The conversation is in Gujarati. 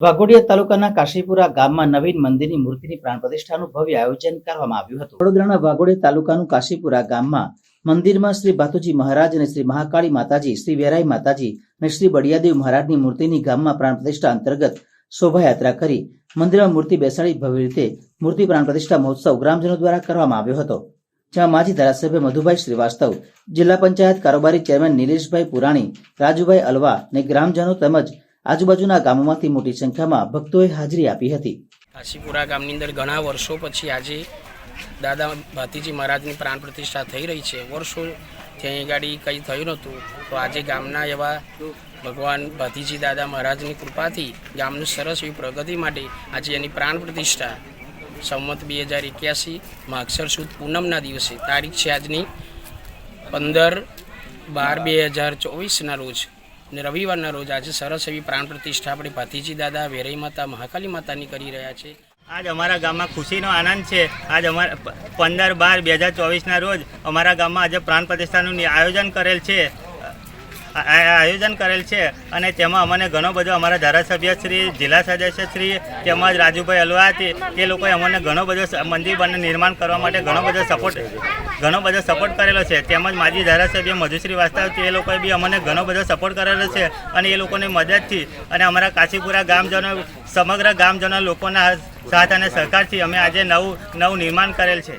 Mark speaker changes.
Speaker 1: વાઘોડિયા તાલુકાના કાશીપુરા ગામમાં નવીન મંદિરની મૂર્તિની પ્રાણ પ્રતિષ્ઠાનું ભવ્ય આયોજન કરવામાં આવ્યું હતું. વડોદરાના વાઘોડિયા તાલુકાનું કાશીપુરા ગામમાં મંદિરમાં શ્રી ભાતુજી મહારાજ અને શ્રી મહાકાળી માતાજી, શ્રી વેરાઈ માતાજી અને શ્રી બળિયાદેવ મહારાજની મૂર્તિની ગામમાં પ્રાણ પ્રતિષ્ઠા અંતર્ગત શોભાયાત્રા કરી મંદિરમાં મૂર્તિ બેસાડી ભવ્ય રીતે મૂર્તિ પ્રાણ પ્રતિષ્ઠા મહોત્સવ ગ્રામજનો દ્વારા કરવામાં આવ્યો હતો. જેમાં માજી ધારાસભ્ય મધુભાઈ શ્રીવાસ્તવ, જિલ્લા પંચાયત કારોબારી ચેરમેન નિલેશભાઈ પુરાણી, રાજુભાઈ અલવા અને ગ્રામજનો તેમજ આજુબાજુના ગામોમાંથી મોટી સંખ્યામાં ભક્તોએ હાજરી આપી હતી.
Speaker 2: કાશીપુરા ગામની અંદર ઘણા વર્ષો પછી આજે દાદા ભાતીજી મહારાજની પ્રાણ પ્રતિષ્ઠા થઈ રહી છે. વર્ષો ત્યાં ગાડી કંઈ થયું નહોતું. તો આજે ગામના એવા ભગવાન ભાતીજી દાદા મહારાજની કૃપાથી ગામની સરસ એવી પ્રગતિ માટે આજે એની પ્રાણ પ્રતિષ્ઠા સંમત બે હજાર એક્યાસી માક્ષર સુદ પૂનમના દિવસે. તારીખ છે આજની પંદર બાર બે હજાર ચોવીસના રોજ. ને રવિવારના રોજ આજે સરસ એવી પ્રાણ પ્રતિષ્ઠા આપણે ભાતીજી દાદા, વેરઈ માતા, મહાકાલી માતાની કરી રહ્યા છે.
Speaker 3: આજ અમારા ગામમાં ખુશીનો આનંદ છે. આજ અમારા પંદર બાર બે હજાર ચોવીસના રોજ અમારા ગામમાં આજે પ્રાણ પ્રતિષ્ઠાનું આયોજન કરેલ છે. આયોજન કરેલ છે અને તેમાં અમને ઘણો બધો અમારા ધારાસભ્ય શ્રી, જિલ્લા સદસ્ય શ્રી, તેમજ રાજુભાઈ અલવાથી તે લોકોએ અમને ઘણો બધો મંદિર નિર્માણ કરવા માટે ઘણો બધો સપોર્ટ ઘણો બધો સપોર્ટ કરેલો છે. તેમજ માજી ધારાસભ્ય મધુશ્રી વાસ્તવ, તે લોકોએ બી અમને ઘણો બધો સપોર્ટ કરેલો છે અને એ લોકોની મદદથી અને અમારા કાશીપુરા ગામજનો, સમગ્ર ગામજનો લોકોના સાથ અને સહકારથી અમે આજે નવું નવું નિર્માણ કરેલ છે.